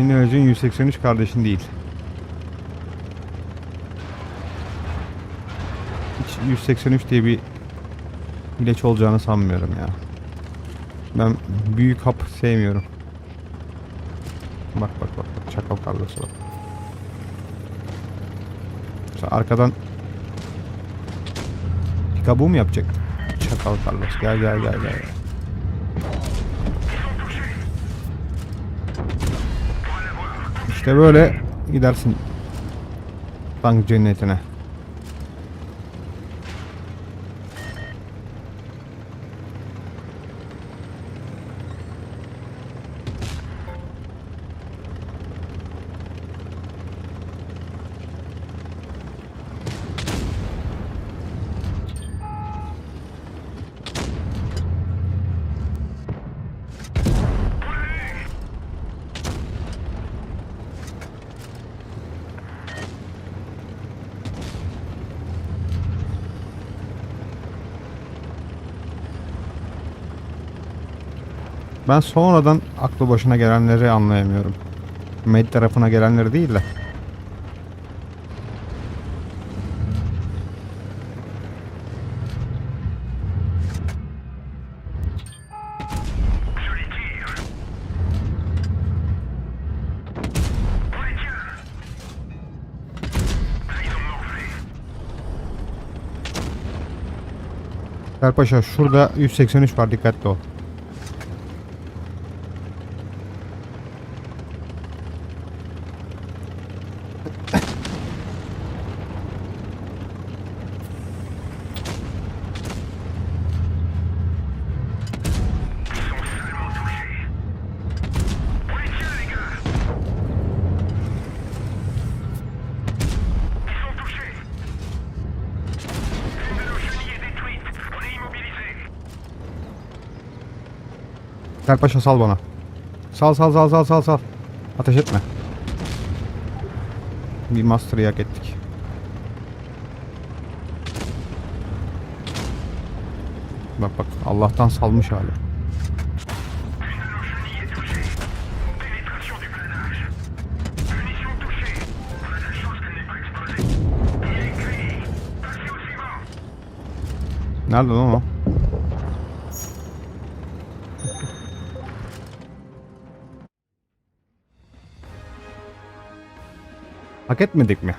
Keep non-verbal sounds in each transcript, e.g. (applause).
Senin aracın 183 kardeşin değil. Hiç 183 diye bir ilaç olacağını sanmıyorum ya. Ben büyük hap sevmiyorum. Bak bak bak. bak. Çakal kardeşi bak. Mesela arkadan kabuğu mu yapacak? Çakal Carlos. Gel gel gel gel. İşte böyle gidersin tank cennetine. Ben sonradan aklı başına gelenleri anlayamıyorum. Med tarafına gelenleri değil de. Serpaşa şurada 183 var dikkatli ol. Serpaşa sal bana. Sal sal sal sal sal sal. Ateş etme. Bir master'ı yak ettik. Bak bak Allah'tan salmış hali. Nerede lan o? Hak etmedik mi?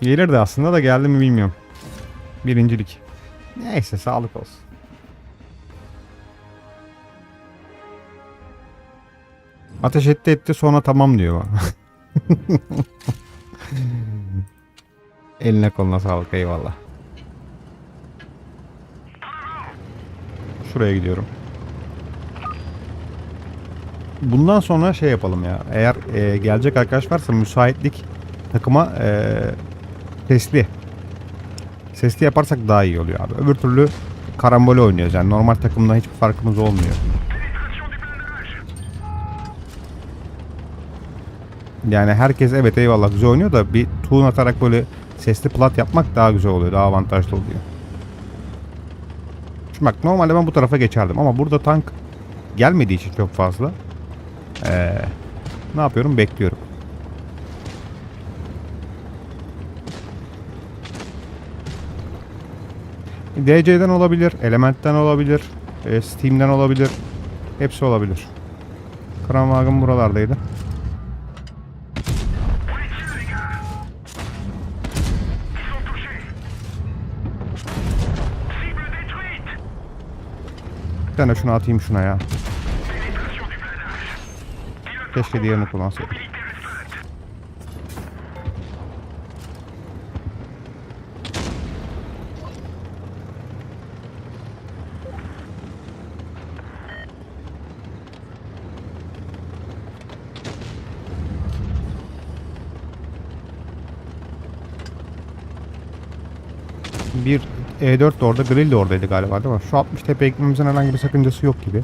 Gelirdi aslında da geldi mi bilmiyorum. Birincilik. Neyse sağlık olsun. Ateş etti etti sonra tamam diyor. (laughs) Eline koluna sağlık eyvallah. Şuraya gidiyorum. Bundan sonra şey yapalım ya. Eğer e, gelecek arkadaş varsa müsaitlik takıma e, sesli. Sesli yaparsak daha iyi oluyor abi. Öbür türlü karambol oynuyoruz. Yani normal takımda hiçbir farkımız olmuyor. Yani herkes evet eyvallah güzel oynuyor da bir tuğun atarak böyle sesli plat yapmak daha güzel oluyor. Daha avantajlı oluyor. Şimdi bak normalde ben bu tarafa geçerdim ama burada tank gelmediği için çok fazla. Ee, ne yapıyorum? Bekliyorum. DC'den olabilir, Element'ten olabilir, e, Steam'den olabilir. Hepsi olabilir. Kranwagen buralardaydı. Bir tane şunu atayım şuna ya. Keşke diğerini kullansaydım. Bir E4 de orada, grill de oradaydı galiba değil mi? Şu 60 tepe ekmemizin herhangi bir sakıncası yok gibi.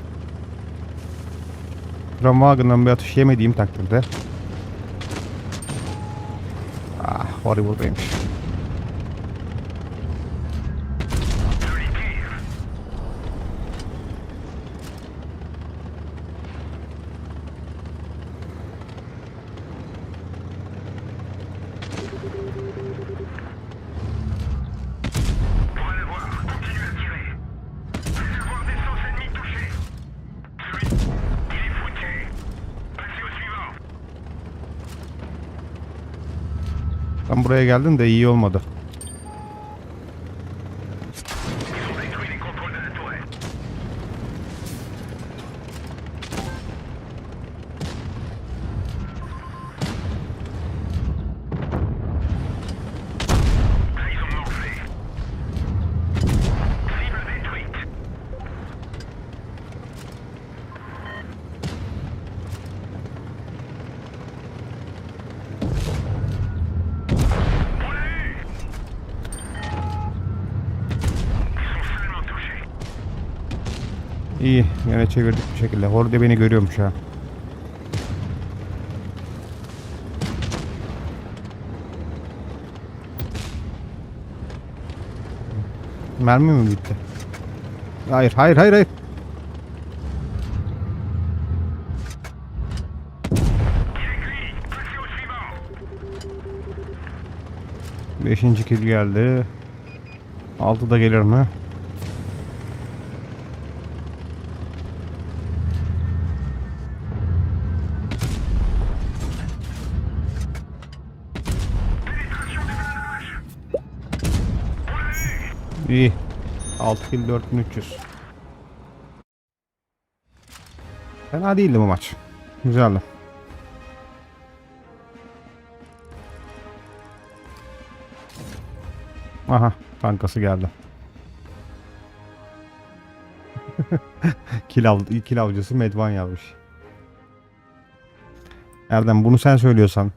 Ramwagen'dan bir atış yemediğim takdirde. Ah, horrible'daymış. Ben buraya geldim de iyi olmadı. İyi. Yine çevirdik bir şekilde. Horde beni görüyormuş ha. Mermi mi bitti? Hayır, hayır, hayır, hayır. Beşinci kill geldi. Altı da gelir mi? İyi. 6 kill 4300. Fena değildi bu maç. Güzeldi. Aha kankası geldi. (laughs) kil, av, kil avcısı Medvan yazmış. Erdem bunu sen söylüyorsan